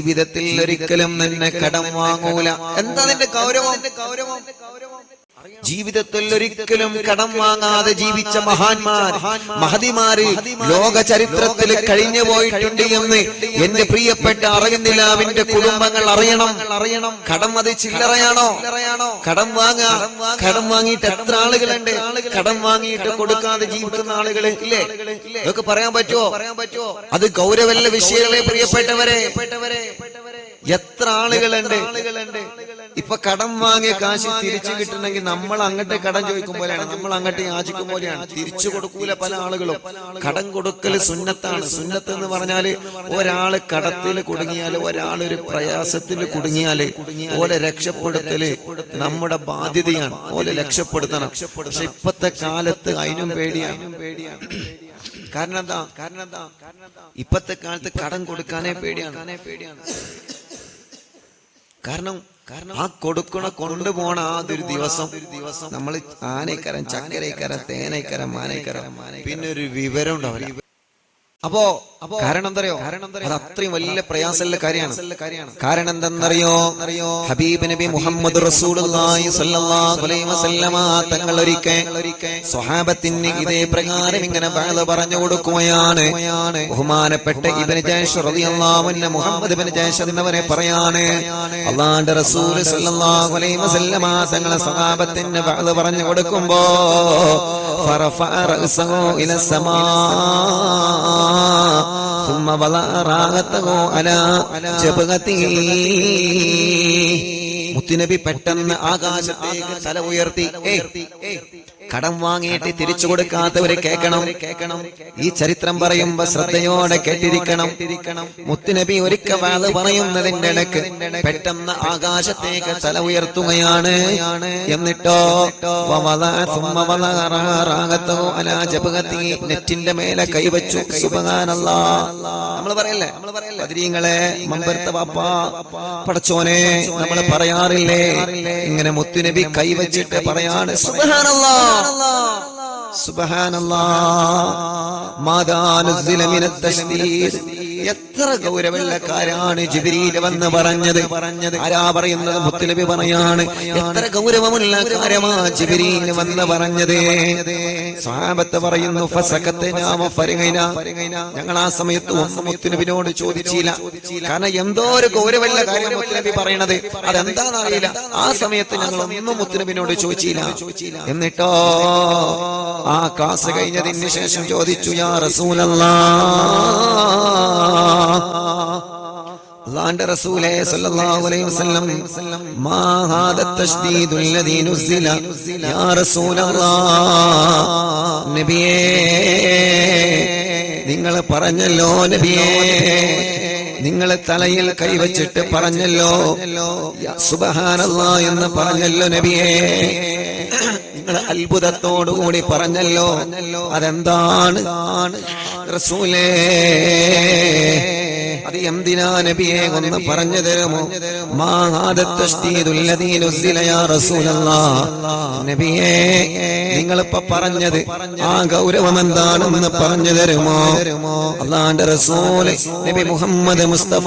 ജീവിതത്തിൽ ഒരിക്കലും നിന്നെ കടം വാങ്ങൂല. എന്താ നിന്റെ കൗരവം ഗൗരവം? ജീവിതത്തിൽ ഒരിക്കലും കടം വാങ്ങാതെ ജീവിച്ച മഹാന്മാർ മഹതിമാര് ലോക ചരിത്രത്തിൽ കഴിഞ്ഞു പോയിട്ടുണ്ട് എന്ന് എന്റെ പ്രിയപ്പെട്ട അറിയുന്നില്ല അവന്റെ കുടുംബങ്ങൾ അറിയണം. അറിയണം കടം അത് ചില്ലറയാണോ? കടം വാങ്ങാ? കടം വാങ്ങിയിട്ട് എത്ര ആളുകളുണ്ട്? കടം വാങ്ങിയിട്ട് കൊടുക്കാതെ ജീവിക്കുന്ന ആളുകൾ ഇല്ലേ? ഇതൊക്കെ പറയാൻ പറ്റുമോ പറയാൻ പറ്റുമോ അത് ഗൗരവല്ല വിഷയങ്ങളെ പ്രിയപ്പെട്ടവരെ എത്ര ആളുകളുണ്ട് ആളുകളുണ്ട്? ഇപ്പൊ കടം വാങ്ങിയ കാശ് തിരിച്ചു കിട്ടണമെങ്കിൽ നമ്മൾ അങ്ങോട്ട് കടം ചോദിക്കും പോലെയാണ്. നമ്മൾ അങ്ങോട്ട് യാചിക്കും പോലെയാണ്. തിരിച്ചു കൊടുക്കൂല പല ആളുകളും. കടം കൊടുക്കൽ സുന്നത്താണ്. സുന്നത്ത് എന്ന് പറഞ്ഞാൽ ഒരാൾ കടത്തിൽ കുടുങ്ങിയാൽ ഒരു പ്രയാസത്തിൽ കുടുങ്ങിയാൽ ഓലെ രക്ഷപ്പെടുത്തൽ നമ്മുടെ ബാധ്യതയാണ്. ഓലെ രക്ഷപ്പെടുത്തണം. പക്ഷെ ഇപ്പത്തെ കാലത്ത് അതിനും പേടിയാണ്. പേടിയാണ്. കാരണം എന്താ? കാരണം എന്താ? ഇപ്പത്തെ കാലത്ത് കടം കൊടുക്കാനേ പേടിയാണ്. പേടിയാണ്. കാരണം കാരണം ആ കൊടുക്കണ കൊണ്ടുപോണ ആ ഒരു ദിവസം നമ്മൾ ആനയ്ക്കരം ചക്കരയ്ക്കരം തേനയ്ക്കരം മാനയ്ക്കരം പിന്നെ ഒരു വിവരം ഉണ്ടാവില്ല അപ്പോ അപ്പോ കാരണം എന്തറിയോ അത് അത്രയും വലിയ പ്രയാസമുള്ള കാര്യമാണ്. കാരണം എന്തെന്നറിയോ അറിയോ ഹബീബ് നബി മുഹമ്മദ് തങ്ങൾ ഒരിക്കൽ സ്വഹാബത്തിന് ഇതേ പ്രകാരം ഇങ്ങനെ പറഞ്ഞു കൊടുക്കുകയാണ്. ബഹുമാനപ്പെട്ട ഇബ്നു ജാഷ് മുഹമ്മദ് ഇബ്നു ജാഷ് എന്നവരെ പറയാണ്. അള്ളാന്റെ റസൂൽ സ്വല്ലല്ലാഹു അലൈഹി വസല്ലമ തങ്ങളെ സ്വഹാബത്തിന് ബഅദ് പറഞ്ഞു കൊടുക്കുമ്പോ ഫറഫഅ റഅസഹു ഇല സമാ ثم وضع راغته على جبهته മുത്തുനബി പെട്ടെന്ന് ആകാശത്തേക്ക് തല ഉയർത്തി ഏയ്, കടം വാങ്ങിയിട്ട് തിരിച്ചു കൊടുക്കാത്തവര് കേൾക്കണം. കേൾക്കണം. ഈ ചരിത്രം പറയുമ്പോ ശ്രദ്ധയോടെ കേട്ടിരിക്കണം. മുത്തുനബി ഒരിക്കൽ വാത് പറയുന്നതിന്റെ ഇടയ്ക്ക് പെട്ടെന്ന് ആകാശത്തേക്ക് തല ഉയർത്തുകയാണ്. എന്നിട്ടോ വള നെറ്റിന്റെ മേലെ കൈവച്ചു. സുബഹാനല്ലാ. നമ്മൾ പറയല്ലേ? ബദരീങ്ങളെ മമ്പർത്ത വാപ്പ പടച്ചോനെ നമ്മൾ പറയാറില്ലേ? ഇങ്ങനെ മുത്തുനബി കൈവച്ചിട്ട് പറയാണ്. സുബഹാനല്ലാ. സുബഹാനല്ലാ. മാതാ നുസ്സില മിനത്ത് തശ്ദീദ്. എത്ര ഗൗരവമുള്ള കാര്യമാണ് ജിബിരിയിൽ വന്ന് പറഞ്ഞത്? പറഞ്ഞത് ആരാ പറയുന്നത്? മുത്തലബി പറയാണ്. എത്ര ഗൗരവമുള്ള കാര്യമാ ജിബിരിയിൽ വന്ന് പറഞ്ഞത്? സ്വാപത്ത് പറയുന്നു ഞങ്ങൾ ആ സമയത്ത് മുത്തലബിനോട് ചോദിച്ചില്ല. കാരണം എന്തോ ഒരു ഗൗരവമുള്ള കാര്യം മുത്തലബി പറയണത്. അതെന്താണെന്ന് അറിയില്ല ആ സമയത്ത് ഞങ്ങൾ ഒന്നും മുത്തലബിനോട് ചോദിച്ചില്ല. എന്നിട്ടോ ആ ക്ലാസ് കഴിഞ്ഞതിന് ശേഷം ചോദിച്ചു യാ റസൂലല്ലാ നിങ്ങൾ പറഞ്ഞല്ലോ നബിയേ നിങ്ങൾ തലയിൽ കൈവച്ചിട്ട് പറഞ്ഞല്ലോ സുബ്ഹാനല്ലാ എന്ന് പറഞ്ഞല്ലോ നബിയേ നിങ്ങൾ അത്ഭുതത്തോടുകൂടി പറഞ്ഞല്ലോ അതെന്താണ്? റസൂലേ അത് എന്തിനാ നബിയെ ഒന്ന് പറഞ്ഞു തരുമോ? നബിയെ നിങ്ങളിപ്പോ പറഞ്ഞത് ആ ഗൗരവം എന്താണെന്ന് പറഞ്ഞു തരുമോ? അള്ളാന്റെ റസൂൽ നബി മുഹമ്മദ് മുസ്തഫ.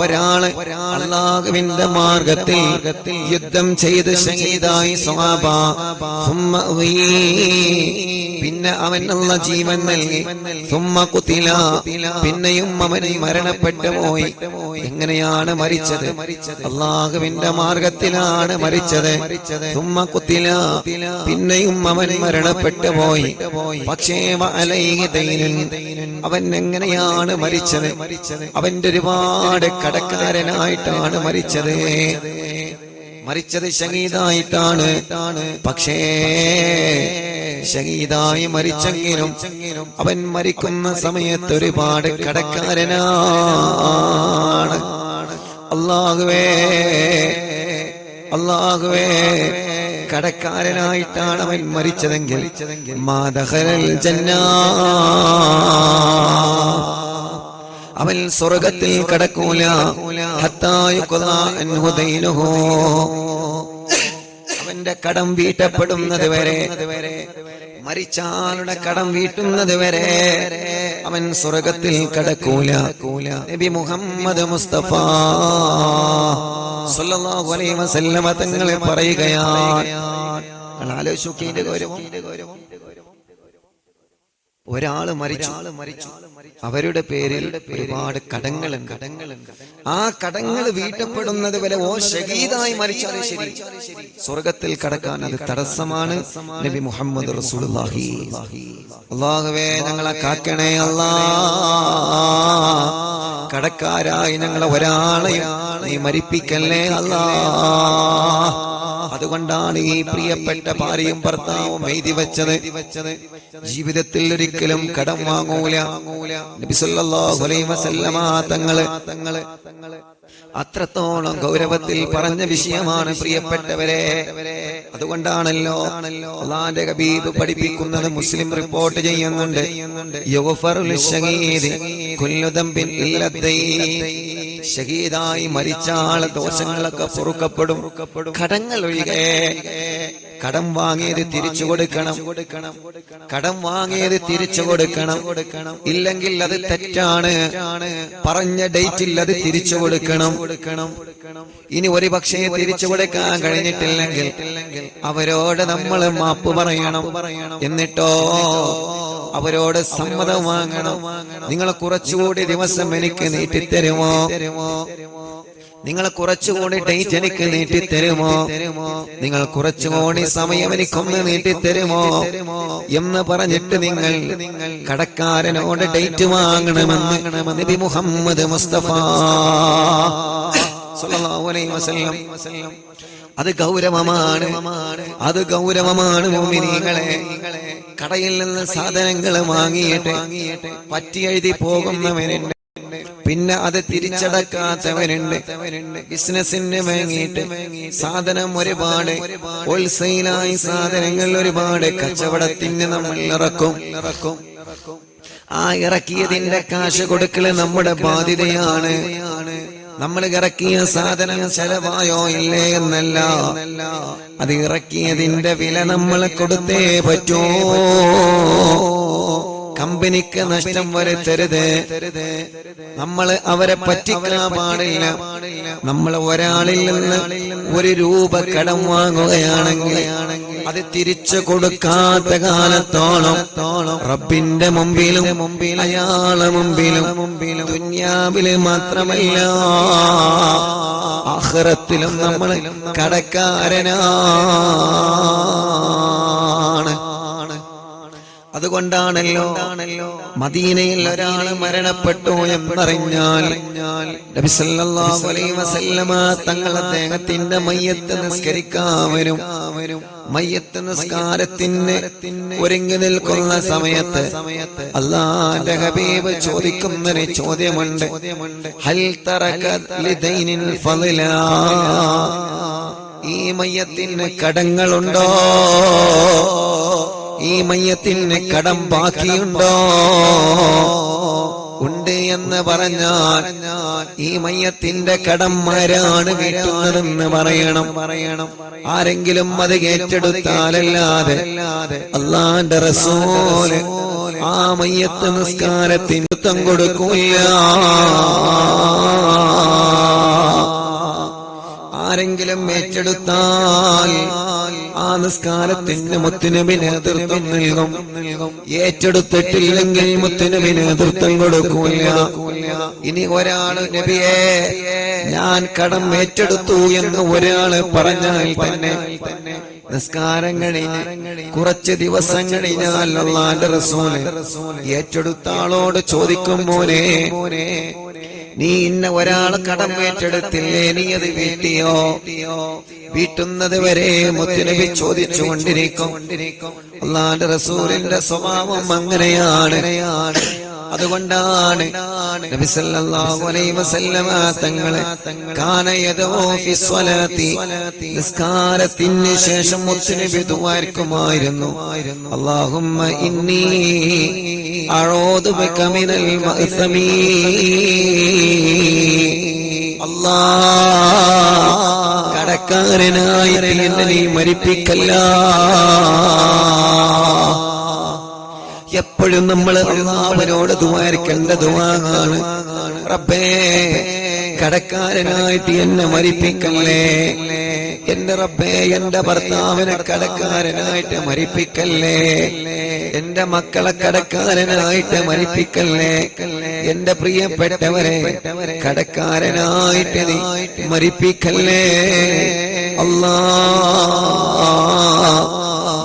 ഒരാൾ അള്ളാഹുവിന്റെ മാർഗത്തിൽ യുദ്ധം ചെയ്ത് ഉവീ. പിന്നെ അവനുള്ള ജീവൻ നൽകി സുമ്മ കുത്തില. പിന്നെയും അവൻ മരണപ്പെട്ടു പോയി. എങ്ങനെയാണ് മരിച്ചത്? അള്ളാഹുവിന്റെ മാർഗത്തിലാണ് മരിച്ചത്. സുമ്മ കുത്തില. പിന്നെയും അവൻ മരണപ്പെട്ടു പോയി. പക്ഷേ അവൻ എങ്ങനെയാണ് മരിച്ചത്? അവന്റെ ഒരുപാട് കടക്കാരനായിട്ടാണ് മരിച്ചത്. മരിച്ചത് ശഹീദായിട്ടാണ്. പക്ഷേ ശഹീദായി മരിച്ചെങ്കിലും അവൻ മരിക്കുന്ന സമയത്ത് ഒരുപാട് കടക്കാരനാണ്. അള്ളാഹുവേ അള്ളാഹുവേ കടക്കാരനായിട്ടാണ് അവൻ മരിച്ചതെങ്കിൽ മാതഹരൽ ജന്ന. അവൻ സ്വർഗത്തിൽ കടക്കൂല. അവന്റെ കടം വീട്ടപ്പെടുന്നത് വരെ മരിച്ചാളുടെ കടം വീട്ടുന്നത് വരെ അവൻ സ്വർഗത്തിൽ കടക്കൂല. നബി മുഹമ്മദ് മുസ്തഫ സല്ലല്ലാഹു അലൈഹി വസല്ലമ തങ്ങളെ പറയുകയാണ്. ഇതിന്റെ ഗൗരവം. ഒരാൾ മരിച്ചു. മരിച്ചു. അവരുടെ പേരിൽ ഒരുപാട് കടങ്ങളും കടങ്ങളുണ്ട്. ആ കടങ്ങൾ വീട്ടപ്പെടുന്നത് വരെ ഓ ഷഹീദായി മരിച്ചാലും ശരി. സ്വർഗത്തിൽ കടക്കാൻ അത് തടസ്സമാണ് നബി മുഹമ്മദ് റസൂലുള്ളാഹി. അള്ളാഹുവേ ഞങ്ങളെ കാക്കണേ അല്ലാ കടക്കാരായി ഞങ്ങളെ ഒരാളെയും നീ മരിപ്പിക്കല്ലേ അല്ലാ അതുകൊണ്ടാണ് ഈ പ്രിയപ്പെട്ട ഭാര്യയും ഭർത്താവും എഴുതി വെച്ചത് ജീവിതത്തിൽ ഒരിക്കലും കടം വാങ്ങൂല. തങ്ങൾ തങ്ങൾ അത്രത്തോളം ഗൗരവത്തിൽ പറഞ്ഞ വിഷയമാണ് പ്രിയപ്പെട്ടവരെ. അതുകൊണ്ടാണല്ലോ അള്ളാന്റെ പഠിപ്പിക്കുന്നത് മുസ്ലിം റിപ്പോർട്ട് ചെയ്യുന്നുണ്ട്. യുഗ്ഫറു ഷഹീദായി മരിച്ച ആളെ ദോഷങ്ങളൊക്കെ പൊറുക്കപ്പെടും. കടങ്ങൾ ഒഴികേ കടം വാങ്ങിയത് തിരിച്ചു കൊടുക്കണം. കടം വാങ്ങിയത് തിരിച്ചു കൊടുക്കണം. ഇല്ലെങ്കിൽ അത് തെറ്റാണ്. പറഞ്ഞ ഡേറ്റിൽ അത് തിരിച്ചു കൊടുക്കണം. ഇനി ഒരു പക്ഷേ തിരിച്ചു കൊടുക്കാൻ കഴിഞ്ഞിട്ടില്ലെങ്കിൽ അവരോട് നമ്മൾ മാപ്പ് പറയണം. എന്നിട്ടോ അവരോട് സമ്മതം വാങ്ങണം. നിങ്ങൾ കുറച്ചുകൂടി ദിവസം എനിക്ക് നീട്ടിത്തരുമോ? നിങ്ങൾ കുറച്ചുകൂടി ഡേറ്റ് എനിക്ക് നീട്ടിത്തരുമോ? നിങ്ങൾ കുറച്ചുകൂടി സമയം എനിക്കൊന്ന് നീട്ടിത്തരുമോ? എന്ന് പറഞ്ഞിട്ട് നിങ്ങൾ കടക്കാരനോട് ഡേറ്റ് വാങ്ങണമെന്ന് നബി മുഹമ്മദ് മുസ്തഫ സല്ലല്ലാഹു അലൈഹി വസല്ലം അത് ഗൗരവമാണ്. അത് ഗൗരവമാണ് മോമിനികളെ. കടയിൽ നിന്ന് സാധനങ്ങൾ വാങ്ങിയിട്ട് പറ്റി എഴുതി പോകുന്നവനുണ്ട് പിന്നെ അത് തിരിച്ചടക്കാത്തവരുണ്ട്. ബിസിനസിന് വാങ്ങിയിട്ട് സാധനം ഒരുപാട് ഹോൾസെയിലായി സാധനങ്ങൾ ഒരുപാട് കച്ചവടത്തിന് നമ്മൾ ഇറക്കും. ഇറക്കും ആ ഇറക്കിയതിന്റെ കാശ് കൊടുക്കൽ നമ്മുടെ ബാധ്യതയാണ്. നമ്മൾ ഇറക്കിയ സാധനം ചെലവായോ ഇല്ലേ എന്നല്ല. അത് ഇറക്കിയതിന്റെ വില നമ്മൾ കൊടുത്തേ പറ്റൂ. കമ്പനിക്ക് നഷ്ടം വരെ വരുത്തരുത്. നമ്മൾ അവരെ പറ്റിക്കാൻ പാടില്ല. നമ്മൾ ഒരാളിൽ നിന്ന് ഒരു രൂപ കടം വാങ്ങുകയാണെങ്കിൽ അത് തിരിച്ചു കൊടുക്കാത്ത കാലത്തോളം റബ്ബിന്റെ മുമ്പിലും മുമ്പിൽ അയാളെ മുമ്പിലും മുമ്പിലും ദുന്യാവിൽ മാത്രമല്ല ആഹ്റത്തിലും നമ്മൾ കടക്കാരനാണ് അതുകൊണ്ടാണല്ലോ മദീനയിൽ ഒരാൾ മരണപ്പെട്ടു എന്നറിഞ്ഞാൽ തങ്ങൾ അദ്ദേഹത്തിന്റെ മയ്യത്ത് നിസ്കരിക്കാവരും മയ്യത്ത് നിസ്കാരത്തിന് ഒരുങ്ങി നിൽക്കുന്ന സമയത്ത് അള്ളാന്റെ ഹബീബ് ചോദിക്കുന്നൊരു ചോദ്യമുണ്ട്. ഹൽ ഈ മയ്യത്തിന് കടങ്ങളുണ്ടോ? ഈ മയ്യത്തിന് കടം ബാക്കിയുണ്ടോ? ഉണ്ട് എന്ന് പറഞ്ഞാൽ ഈ മയ്യത്തിന്റെ കടം ആരാണ് വീട്ടുന്നതെന്ന് പറയണം. പറയണം ആരെങ്കിലും അത് ഏറ്റെടുത്താലല്ലാതെ അള്ളാന്റെ റസൂൽ ആ മയ്യത്ത് നിസ്കാരത്തിന് ഉത്തം കൊടുക്കൂല ആരെങ്കിലും ഏറ്റെടുത്താൽ ആ നിസ്കാരത്തിന് മുത്തുനബി നേതൃത്വം നൽകും. ഏറ്റെടുത്തിട്ടില്ലെങ്കിൽ മുത്തുനബി നേതൃത്വം കൊടുക്കൂല ഇനി ഒരാൾ നബിയെ ഞാൻ കടം ഏറ്റെടുത്തു എന്ന് ഒരാൾ പറഞ്ഞാൽ തന്നെ നിസ്കാരം കഴിഞ്ഞ് കുറച്ച് ദിവസം കഴിഞ്ഞാൽ അള്ളാന്റെ ഏറ്റെടുത്ത ആളോട് ചോദിക്കും മോനെ നീ ഇന്ന ഒരാൾ കടം ഏറ്റെടുത്തില്ലേ? നീ അത് വീട്ടിയോ? വീട്ടുന്നത് വരെ മുത്തുനബി ചോദിച്ചുകൊണ്ടിരിക്കും. അള്ളാന്റെ റസൂലിന്റെ സ്വഭാവം അങ്ങനെയാണ്. അതുകൊണ്ടാണ് നബി സല്ലല്ലാഹു അലൈഹി വസല്ലമ തങ്ങളെ കാനയദോ ഫി സ്വലാത്തി നിസ്കാരത്തിന് ശേഷം മുത്തുനബി ദുആർക്കുമായിരുന്നു അല്ലാഹുമ്മ ഇന്നി ബിക മിനൽ മഅ്സമീ. അല്ലാ കടക്കാരനായി എന്നെ നീ മരിപ്പിക്കല്ല. എപ്പോഴും നമ്മൾ അള്ളാഹുവിനോട് ദുവാരിക്കേണ്ട ദുവാണ്. റബ്ബേ കടക്കാരനായിട്ട് എന്നെ മരിപ്പിക്കല്ലേ. എന്റെ റബ്ബേ എന്റെ ഭർത്താവിനെ കടക്കാരനായിട്ട് മരിപ്പിക്കല്ലേ. എന്റെ മക്കളെ കടക്കാരനായിട്ട് മരിപ്പിക്കല്ലേ? എന്റെ പ്രിയപ്പെട്ടവരെ കടക്കാരനായിട്ട് നീ മരിപ്പിക്കല്ലേ? അല്ലാ.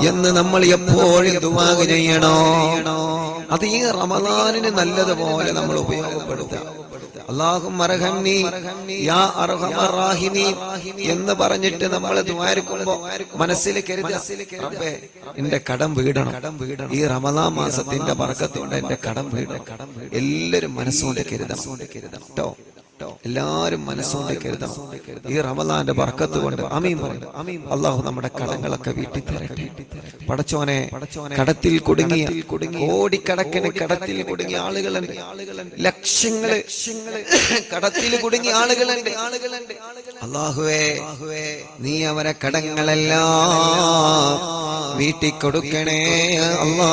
എന്ന് നമ്മൾ എപ്പോഴും ദുവാഗ് ചെയ്യണോ. അത് ഈ റമദാനിന് നല്ലതുപോലെ നമ്മൾ ഉപയോഗപ്പെടുത്താം എന്ന് പറഞ്ഞിട്ട് നമ്മൾ മനസ്സിൽ എന്റെ കടം വീടണം കടം വീടണം. ഈ റമദാ മാസത്തിന്റെ പറക്കത്തുകൊണ്ട് എന്റെ കടം വീടണം. എല്ലാവരും മനസ്സുകൊണ്ട് കരുതണം. കരുതണം കേട്ടോ എല്ലാരും മനസ്സുകൊണ്ട് കരുതണം ഈ റമദാന്റെ ബർക്കത്ത് കൊണ്ട് അമീൻ പറയും അള്ളാഹു നമ്മുടെ കടങ്ങളൊക്കെ വീട്ടിൽ തരട്ടെ പടച്ചോനെ കടത്തിൽ കുടുങ്ങിയ കോടിക്കണക്കിന് കടത്തിൽ കുടുങ്ങിയ ആളുകളുണ്ട്. ലക്ഷങ്ങൾ കടത്തിൽ കുടുങ്ങിയ ആളുകളുണ്ട്. ആളുകളുണ്ട് അള്ളാഹുവേ നീ അവരെ കടങ്ങളെല്ലാം വീട്ടിൽ കൊടുക്കണേ അല്ലാ.